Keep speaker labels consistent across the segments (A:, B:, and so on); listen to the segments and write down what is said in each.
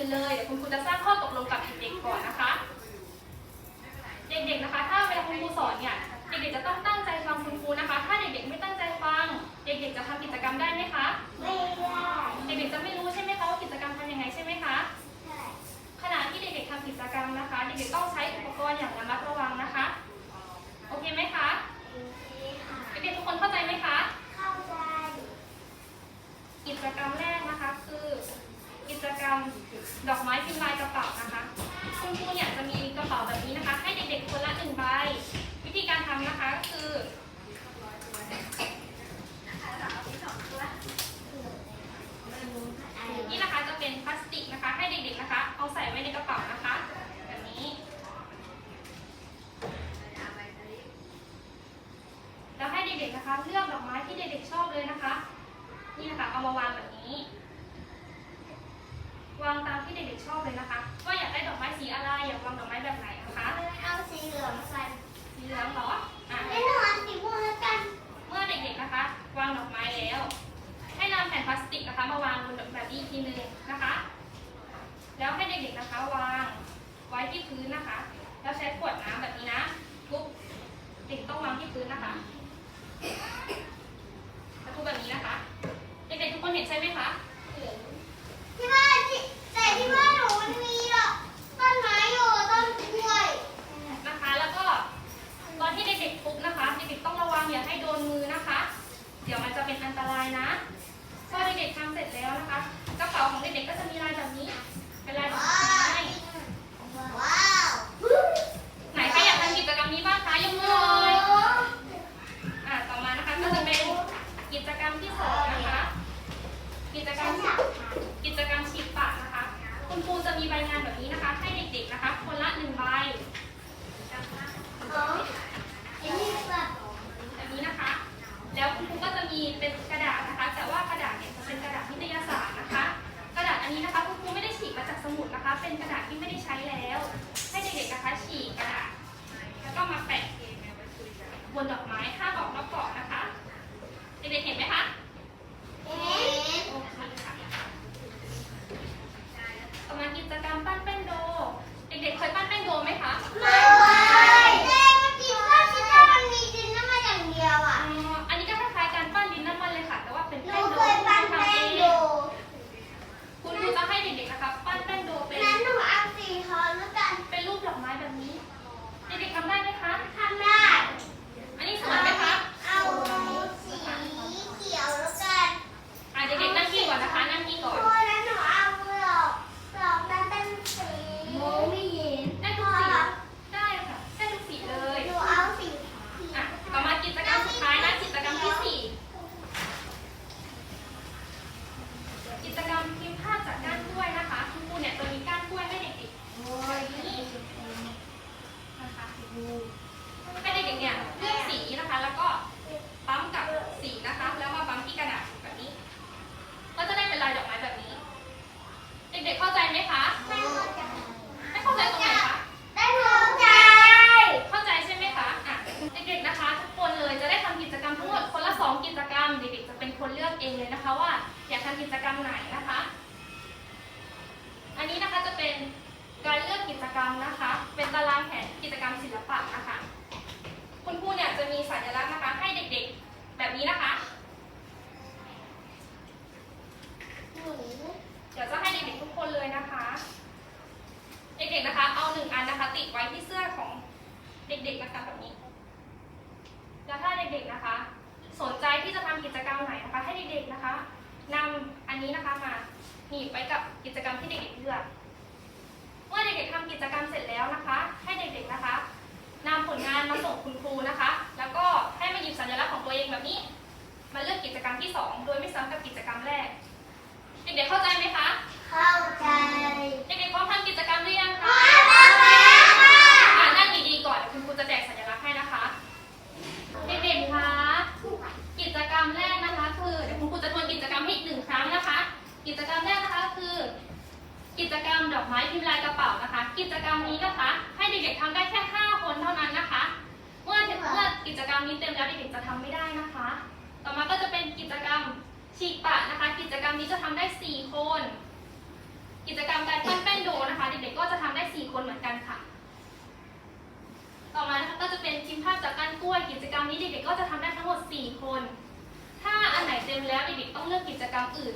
A: อนอื่นเลยเดี๋ยวคุณครูจะสร้างข้อตกลงกับเด็กๆก่อนนะคะ เด็กๆนะคะ ถ้าเวลาคุณครูสอนเนี่ยเด็กๆจะต้องตั้งใจฟังคุณครูนะคะ ถ้าเด็กๆไม่ตั้งใจฟัง เด็กๆจะทำกิจกรรมได้ไหมคะ
B: ไม่ได้
A: เด็กๆจะไม่รู้ใช่ไหมคะว่ากิจกรรมทำยังไงใช่ไหมคะ
B: ใช่
A: ขณะที่เด็กๆทำกิจกรรมนะคะ เด็กๆต้องใช้อุปกรณ์อย่างระมัดระวังนะคะ โอเคไหมคะ
B: โอเคค่ะ
A: เด็กๆทุกคนเข้าใจไหมคะ
B: เข้าใจ
A: กิจกรรมแรกนะคะคือ กิจกรรมดอกไม้พิมพ์ลายกระเป๋านะคะคุณครูเนี่ยจะมีกระเป๋าแบบนี้นะคะ ให้เด็กๆคนละหนึ่งใบ วิธีการทำนะคะก็คือนี่นะคะจะเป็นพลาสติกนะคะ ให้เด็กๆนะคะ เอาใส่ไว้ในกระเป๋านะคะแบบนี้ แล้วให้เด็กๆนะคะ เลือกดอกไม้ที่เด็กๆชอบเลยนะคะ นี่นะคะเอามาวางแบบนี้ วางตามที่เด็กๆชอบเลยนะคะ ว่าอยากได้ดอกไม้สีอะไร อยากวางดอกไม้แบบไหนนะคะ
B: เอาสีเหลืองกัน
A: สีเหลืองเหรออะ
B: ไม่ต้องเอาสีม่วงแล้วกัน
A: เมื่อเด็กๆนะคะ วางดอกไม้แล้ว ให้นำแผ่นพลาสติกนะคะ มาวางบนแบบนี้อีกทีหนึงนะคะ แล้วให้เด็กๆนะคะ วางไว้ที่พื้นนะคะ แล้วใช้ขวดน้ำแบบนี้นะทุบเด็กต้องวางที่พื้นนะคะแล้วทุบแบบนี้นะคะ เด็กๆทุกคนเห็นใช่ไหมคะ
B: ที่บ้านที่ แต่ที่บ้านหนูมันมีหรอกต้นไม้อยู่ต้นกล้วย
A: นะคะ แล้วก็ตอนที่เด็กๆทุบนะคะเด็กๆต้องระวังอย่าให้โดนมือนะคะ เดี๋ยวมันจะเป็นอันตรายนะ พอเด็กๆทำเสร็จ กรรมที่
B: 2
A: โดยไม่
B: ซ้ำ
A: กับกิจกรรมแรก เด็กๆเข้าใจไหมคะ
B: เข้าใจ
A: เด็กๆพร้อมทำกิจกรรมหรือยังคะพร้อม
B: แล้วค่ะ
A: นั่งดีๆก่อนเดี๋ยคุณครูจะแจกสัญลักษณ์ให้นะคะ เด็กๆคะกิจกรรมแรกนะคะ คือเดี๋ยวคุณครูจะทวนกิจกรรมให้อีกหนึ่งครั้งนะคะ กิจกรรมแรกนะคะคือ กิจกรรมดอกไม้พิมพ์ลายกระเป๋านะคะ กิจกรรมนี้นะคะ ให้เด็กๆทำได้แค่ 5 คนเท่านั้นนะคะ เมื่อเมื่อกิจกรรมนี้เต็มแล้วเด็กๆจะทำไม่ได้นะคะ ต่อมาก็จะเป็นกิจกรรมฉีกปะนะคะ กิจกรรมนี้จะทำได้ 4 คน กิจกรรมการปั้นแป้นโดนะคะเด็กๆก็จะทำได้ 4 คนเหมือนกันค่ะ ต่อมานะคะก็จะเป็นชิมภาพจากก้านกล้วย กิจกรรมนี้เด็กๆก็จะทำได้ทั้งหมด 4 คน ถ้าอันไหนเต็มแล้วเด็กๆต้องเลือกกิจกรรมอื่น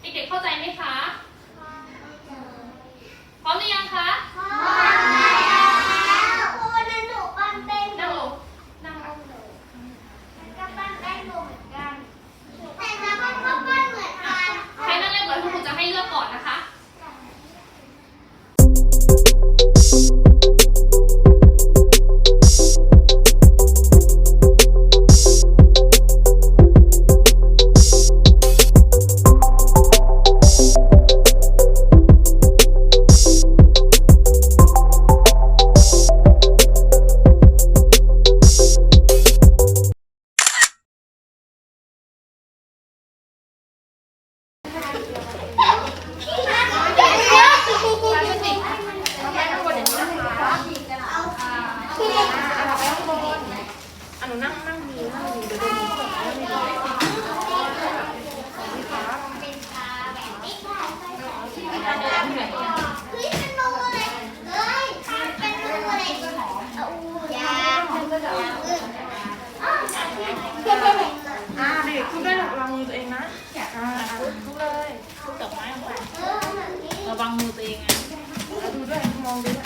A: เด็กๆเข้าใจไหมคะพร้อมหรือยังคะ
C: Thank you. พี่เด็กอ่ะ
A: เราไปข้างบน
B: อ่ะหนูนั่งนั่งดีนั่งดีเดี๋ยวโดนเขาแบบไม่
C: ได้อ่า
B: เด็กคุณได้ระวังมือตัวเองนะอ่าทุกเลยทุกดอกไม้ลงไประวังมือตัวเองอ่ะดูด้วยมองดูด้วย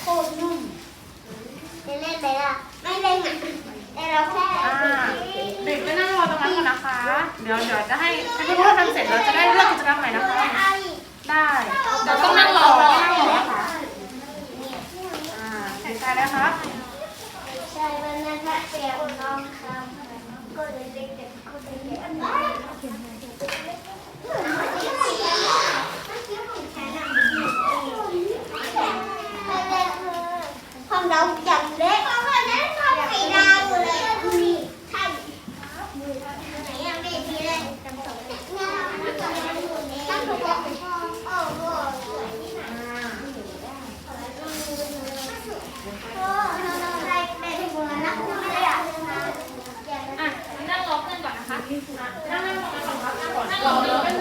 B: โคต
A: ร
C: นุ่ม
A: จะ
C: เล่นไห
A: มล่ะ ไม่
C: เล่นอะ
A: เราแค่เด็
C: กไม่
A: นั่งรอตรงนั้นก่อน
C: นะคะ เดี๋
A: ยวเดี๋ยวจะให้ให้พื่อนๆทำ
C: เสร็จเรา
A: จะได้
C: เลือก
A: กิจกรรมใหม่นะคะได้
C: เดี๋ต้องนั่งรอต้องนั่งรอนะคะอ่าเด็กชายนะคะ
B: ใช่วันนั้นคระเสียงน้อ
A: งคำ
C: ก็เลยเด็
B: กๆ
A: ก็เลยเด็กๆค
B: วา
A: มเราจำเล็ก Paulo.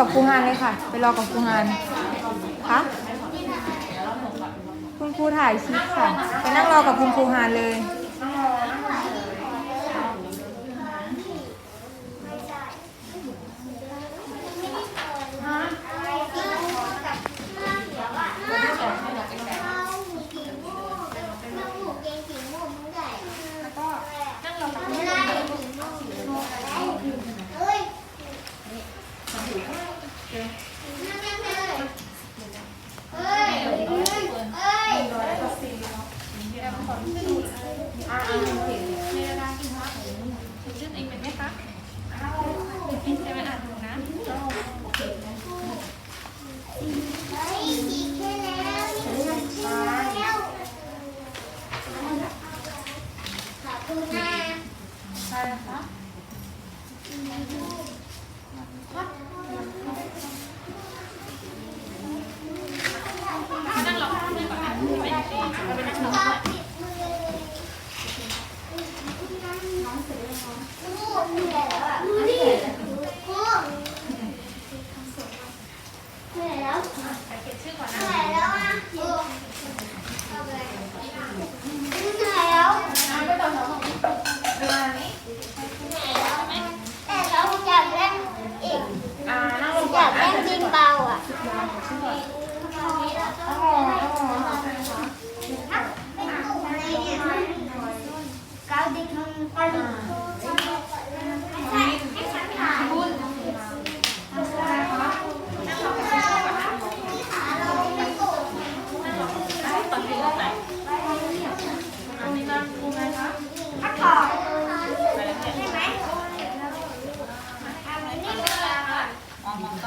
A: กับค
D: รูฮานเลยค่ะ ไปรอกับครูฮานคะคุณครูถ่ายคลิปค่ะ ไปนั่งรอกับคุณครู
B: ฮา
A: น
B: เลย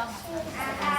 A: Yeah.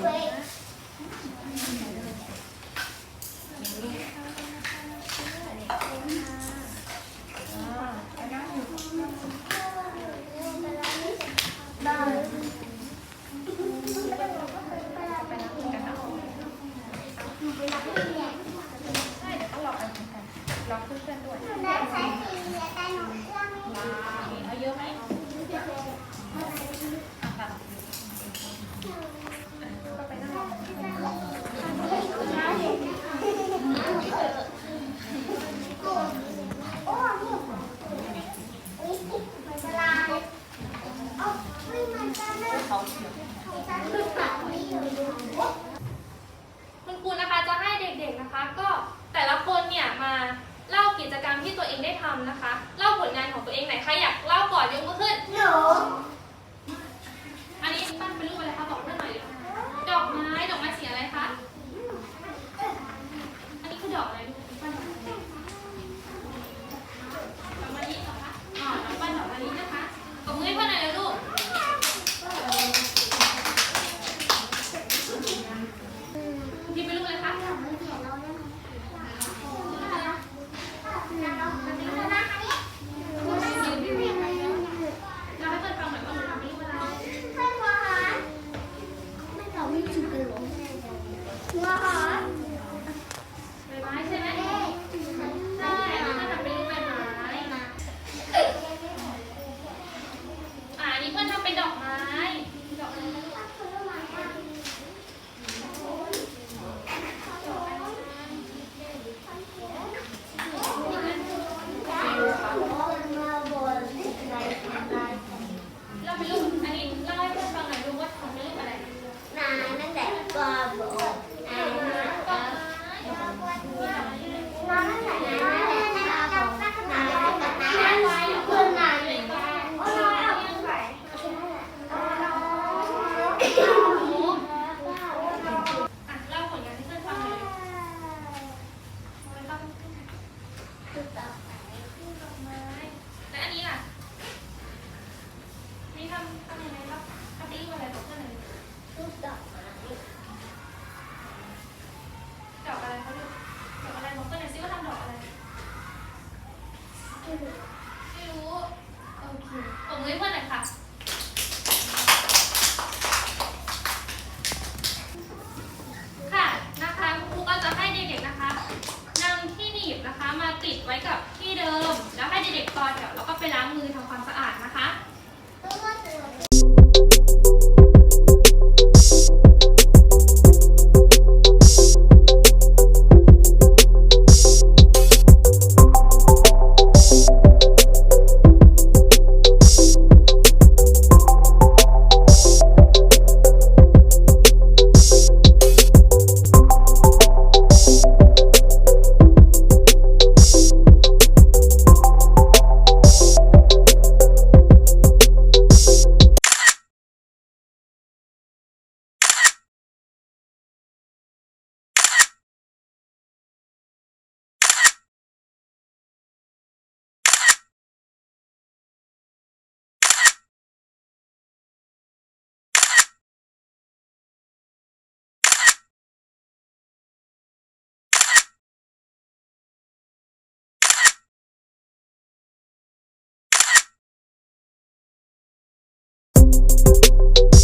A: Wait.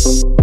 A: you